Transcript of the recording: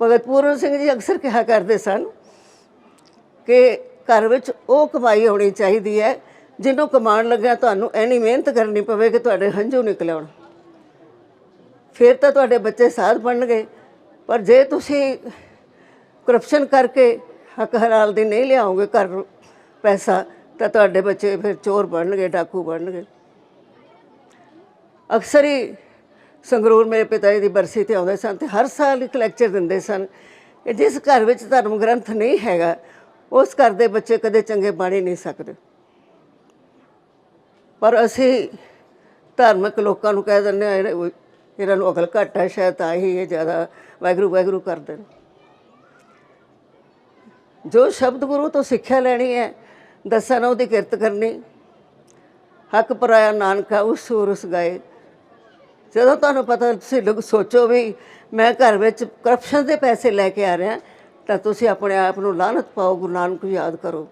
ਭਗਤ ਪੂਰਨ ਸਿੰਘ ਜੀ ਅਕਸਰ ਕਿਹਾ ਕਰਦੇ ਸਨ ਕਿ ਘਰ ਵਿੱਚ ਉਹ ਕਮਾਈ ਹੋਣੀ ਚਾਹੀਦੀ ਹੈ, ਜਿਹਨੂੰ ਕਮਾਉਣ ਲੱਗਿਆ ਤੁਹਾਨੂੰ ਐਨੀ ਮਿਹਨਤ ਕਰਨੀ ਪਵੇ ਕਿ ਤੁਹਾਡੇ ਹੰਝੂ ਨਿਕਲ ਆਉਣ। ਫਿਰ ਤਾਂ ਤੁਹਾਡੇ ਬੱਚੇ ਸਾਧ ਬਣਨਗੇ, ਪਰ ਜੇ ਤੁਸੀਂ ਕਰਪਸ਼ਨ ਕਰਕੇ ਹੱਕ ਹਲਾਲ ਦੀ ਨਹੀਂ ਲਿਆਓਗੇ ਘਰ ਪੈਸਾ, ਤਾਂ ਤੁਹਾਡੇ ਬੱਚੇ ਫਿਰ ਚੋਰ ਬਣਨਗੇ, ਡਾਕੂ ਬਣਨਗੇ। ਅਕਸਰ ਹੀ ਸੰਗਰੂਰ ਮੇਰੇ ਪਿਤਾ ਜੀ ਦੀ ਬਰਸੀ ਤੇ ਆਉਂਦੇ ਸਨ ਤੇ ਹਰ ਸਾਲ ਇੱਕ ਲੈਕਚਰ ਦਿੰਦੇ ਸਨ। ਕਿ ਜਿਸ ਘਰ ਵਿੱਚ ਧਰਮ ਗ੍ਰੰਥ ਨਹੀਂ ਹੈਗਾ, ਉਸ ਘਰ ਦੇ ਬੱਚੇ ਕਦੇ ਚੰਗੇ ਬਣ ਹੀ ਨਹੀਂ ਸਕਦੇ। ਪਰ ਅਸੀਂ ਧਾਰਮਿਕ ਲੋਕਾਂ ਨੂੰ ਕਹਿ ਦਿੰਦੇ ਆ ਇਹਨਾਂ ਨੂੰ ਅਕਲ ਘੱਟ ਹੈ, ਸ਼ਾਇਦ ਤਾਂ ਹੀ ਇਹ ਜ਼ਿਆਦਾ ਵਾਹਿਗੁਰੂ ਵਾਹਿਗੁਰੂ ਕਰਦੇ ਨੇ। ਜੋ ਸ਼ਬਦ ਗੁਰੂ ਤੋਂ ਸਿੱਖਿਆ ਲੈਣੀ ਹੈ, ਦਸਾਂ ਉਹਦੀ ਕਿਰਤ ਕਰਨੀ। ਹੱਕ ਪਰਾਇਆ ਨਾਨਕਾ, ਉਸ ਸੂਰਸ ਗਾਏ। ਜਦੋਂ ਤੁਹਾਨੂੰ ਪਤਾ ਤੁਸੀਂ ਲੋਕ ਸੋਚੋ ਵੀ ਮੈਂ ਘਰ ਵਿੱਚ ਕਰਪਸ਼ਨ ਦੇ ਪੈਸੇ ਲੈ ਕੇ ਆ ਰਿਹਾ, ਤਾਂ ਤੁਸੀਂ ਆਪਣੇ ਆਪ ਨੂੰ ਲਾਹਨਤ ਪਾਓ, ਗੁਰੂ ਨਾਨਕ ਨੂੰ ਯਾਦ ਕਰੋ।